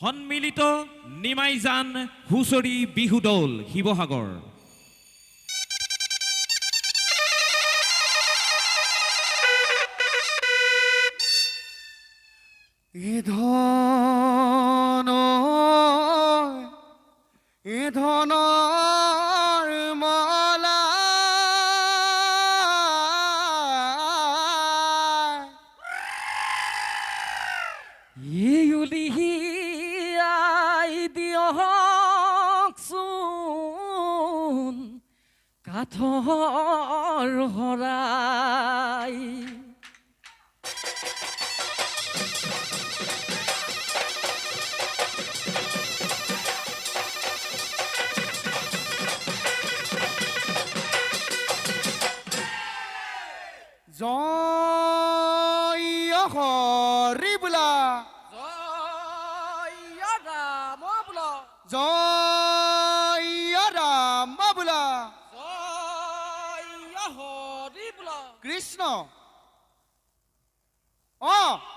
সন্মিলিত নিমাইজান হুঁচৰি বিহুদৌল শিৱসাগৰ জয় হৰি জয় অ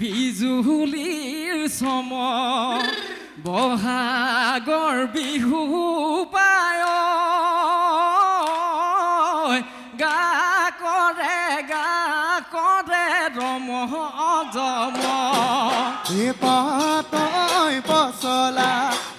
বিজুলীৰ চম, বহাগৰ বিহু পায়। গা কৰে গা কৰে, ৰম জম এ পচলা,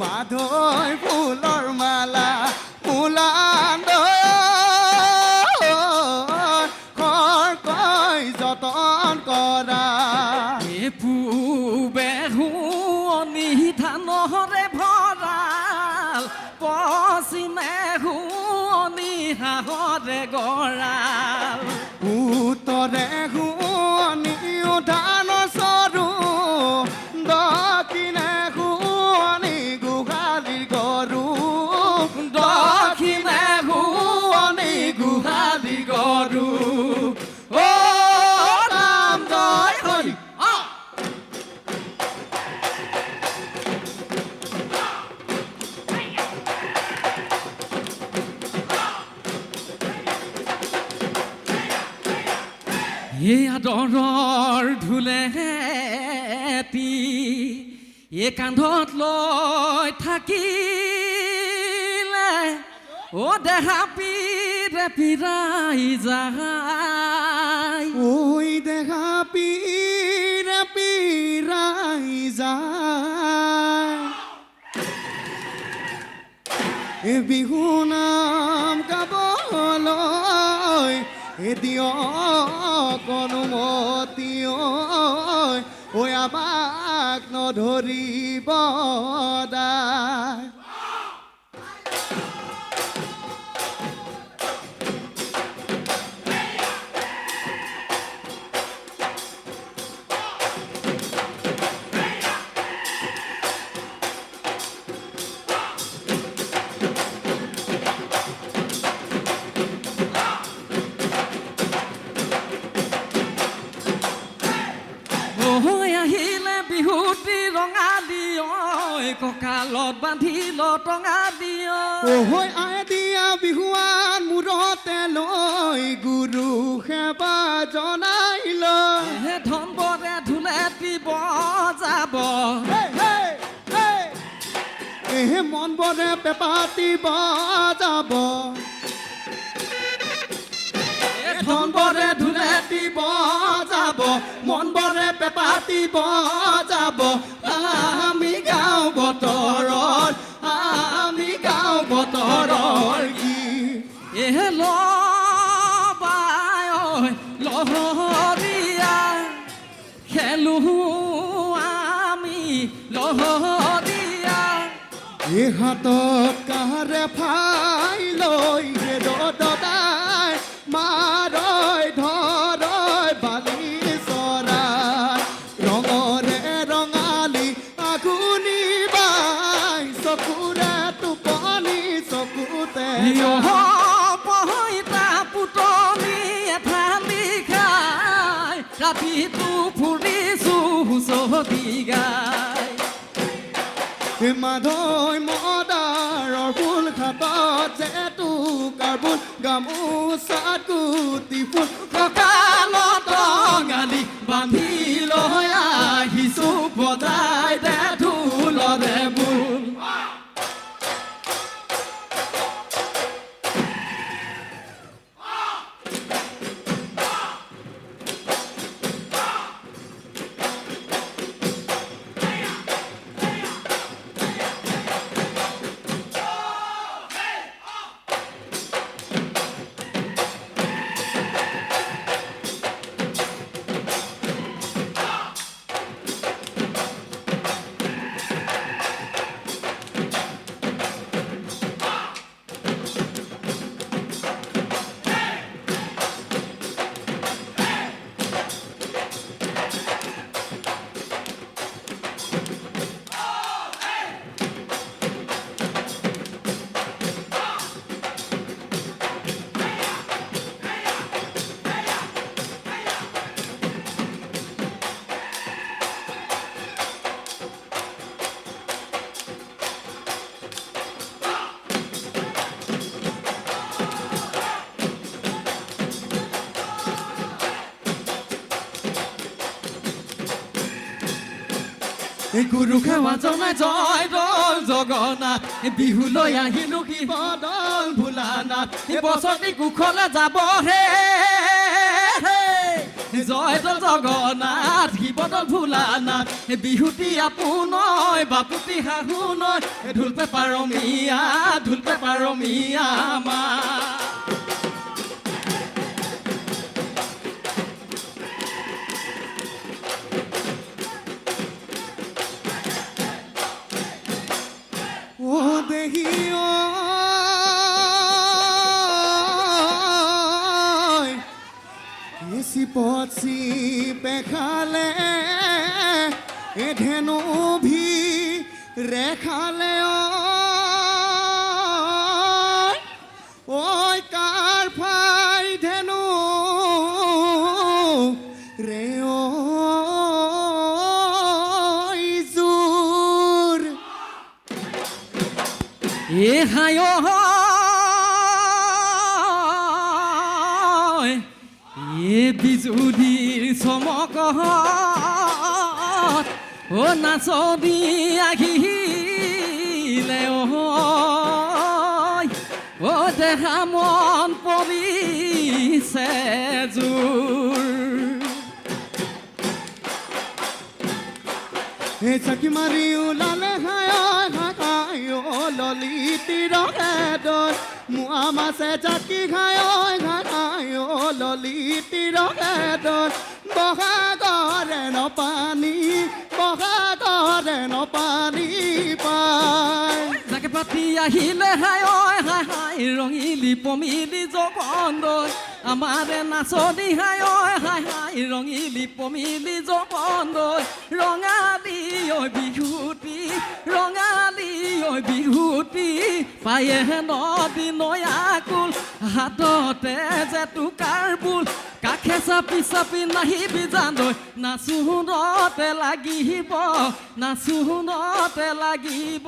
মাধৈ ফুলৰ মালা মূলান্দ যতন কৰা। পূবে শুৱনি ধানৰে ভরাল পশ্চিমে শুৱনি হাঁহৰে গড়াল। উত্তরে শুৱনি ধান এই আদৰৰ ধুলেতি এই কান্ধত লৈ থাকিলে অ দেহা পিৰে পিৰাই যায়। ওই দেখা পীরে পীরাই যায়। বিহু নাম দিয় অনুমতি ঐ আমাক নধৰিব দায় কঁকালত বান্ধিল ঐ ওহৈ আই দিয়া বিহুৱান মূৰতে লৈ গুৰু সেৱা জনাই লৈ হে ধন বৰে ধুলেটি বজাব এহে মন বৰে পেপাতি বজাব। ধন বৰে ধুলেটি বজাব মন বৰে পেপাতি বজাব আমি গাওঁ বতৰত আমি গাওঁ বতৰৰ গীত এহে লহৰীয়া খেলো আমি লহৰীয়া এই হাতত কাৰে ফাই লৈ হুঁচৰি গাই মাধৈ মদাৰৰ ফুল খাতত জেতু কাৰ্বুল গামোচাত গুটি ফুল। গুৰু সেৱা জনাই জয় জগন্নাথ বিহুলৈ আহিলো কি বদল ভোলানাথ বছৰটি কুশলে যাব হে জয় জগন্নাথ শিৱদল ভোলানাথ বিহুটি আপোনয় বাপুতি শাহু নয় ঢোল পেপাৰমীয়া ঢোল পেপাৰমীয়া মা দেহি এসি পছি পেখালে এ ধেনু ভি রেখালে ওই হায় এ বিজুলিৰ চমক ও নাচনি আহিলে ও দেহা মন পৰিছে জোৰ। হে চাকি মাৰি ওলালে হায়। ললিতিৰ মোৱা মাছে জাকি ঘায় ঘায় ললিতিৰ বহাগৰে নপানী বহাগৰে নপানী পায় জাকে পাতি আহিলে হায় হাই হাই ৰঙিলি পমিলি জগন্দৰ আমাৰে নাচনি হাই হাই হাই ৰঙিলি পমিলি জগন্দৈ ৰঙালী ঐ বিহুতি ৰঙালী ঐ বিহুতি পায়ে নদী নয়াকুল হাততে যে টোকাৰ বুল, কাষে চাপি চাপি নাহিবি জানৈ নাচোনতে লাগিব নাচোনতে লাগিব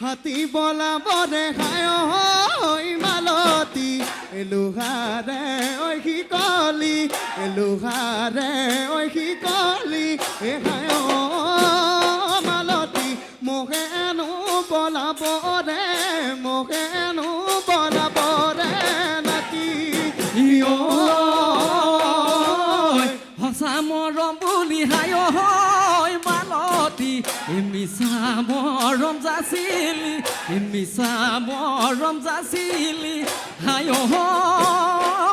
হাতী বলাবৰে খায় ঐ মালতী। এলোহাৰে ঐ শিকলি এলোহাৰে ঐ শিকলি এ খায় মালতী। মোহেনো বলাবৰে মোহেনো বলাবৰে নাতি ঐ সঁচা মৰম বুলি হাই ঐ মালতী এ মিছা মৰম যাচিলি মিছা মৰম যাচিলি হায়হ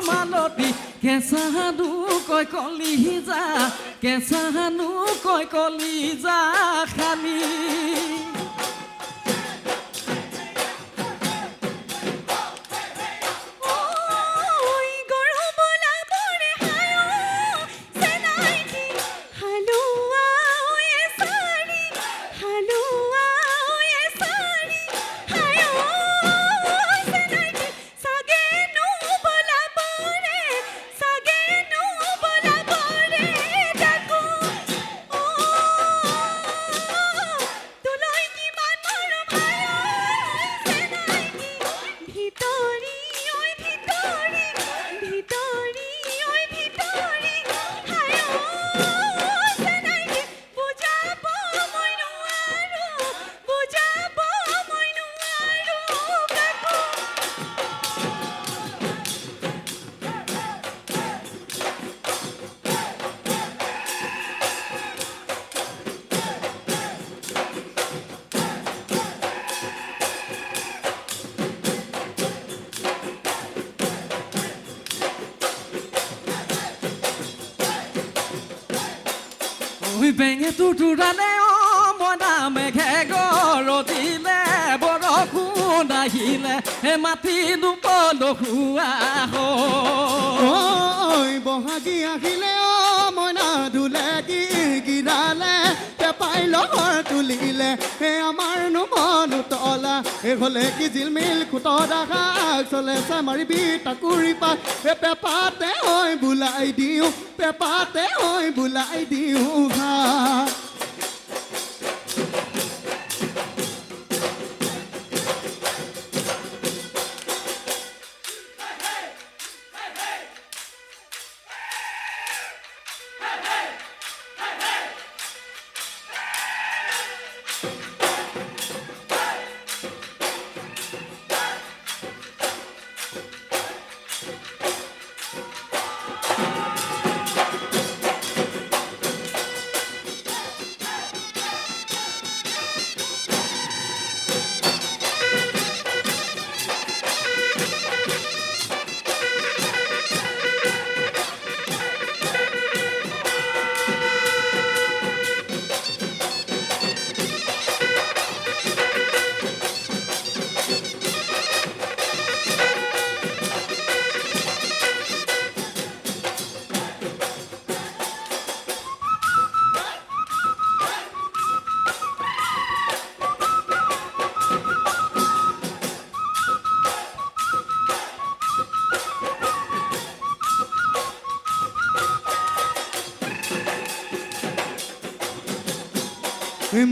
মালতী কেঁচা নু কৈ কলিজা কেঁচা নু কৈ কলি যা খালী। বেঙে তুতুৰালে অ মনা মেঘে গৰতিলে বৰষুণ আহিলে হে মাটি দুপলসুৱা ঐ বহাগী আহিলে অ মইনা ধুলে কি গিৰালে পেপাই লগৰ তুলিলে হে আমাৰ নুমন উতলা। হ'লে কি জিলমিল খুত দাগাক চলে চামাৰিবি তাকুৰি পাক এই পেপাতে ঐ বোলাই দিওঁ পেপাতে ঐ বোলাই দিওঁ ঘা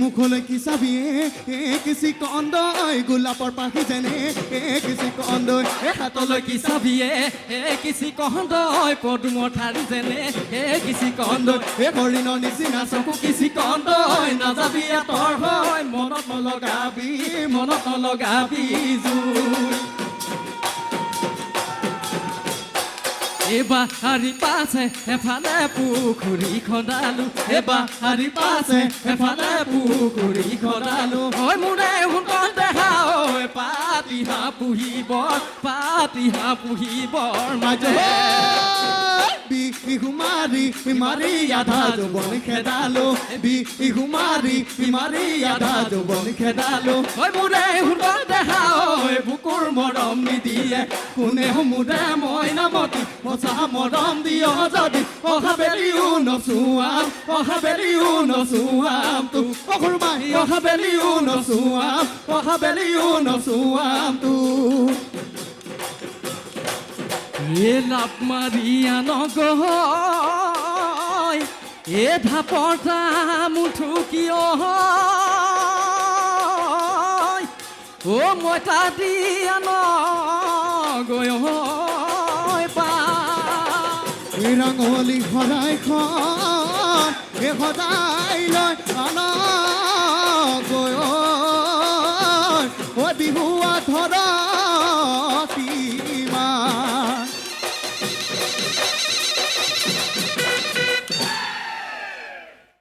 মুখলৈ কি চাবি? এ কিচি কন্দই গোলাপৰ পাখি যেনে? কিচি কন্দই হাতলৈ কি চাবিয়ে হে কিছি কন্দই পদুমৰ ঠাৰি যেনে? কিছি কন্দই হৰিণৰ নিচিনা চকু কিছি কন্দই নাযাবি আঁতৰ হয় মনত নলগাবি মনত নলগাবি জুই। এইবাৰ হাৰি পাছে এফালে পুখুৰী খন্দালো এইবাৰ হাৰি পাছে এফালে পুখুৰী খন্দালো হয় মোৰে সোণৰ দেহা ঐ পাতি হাঁহ পুহিব পাতি হাঁহ পুহিবৰ মাজে। বিহু মাৰি মাৰি আধা যৌৱন খেদালো। বিহু মাৰি মাৰি আধা যৌৱন খেদালো। হয় মোৰে সোণৰ দেহা ঐ বুকুৰ মৰম নিদিয়ে। কোনে মোৰে মই নামতি সঁচা মৰম দিয় যদি। অহা বেলিও নচুৱাম অহা বেলিও নচুৱাম তো। অসুৰমাই অহা বেলিও নচুৱাম অহা বেলিও নচুৱাম তো। এ লাভ মাৰিয়া নগৈ এ ধাপৰটা মুঠু কিয় হয়? অ মই তাতিয়া নগৈ হয় পা এই ৰঙলি সদায়খন এই সদায় লৈ আনা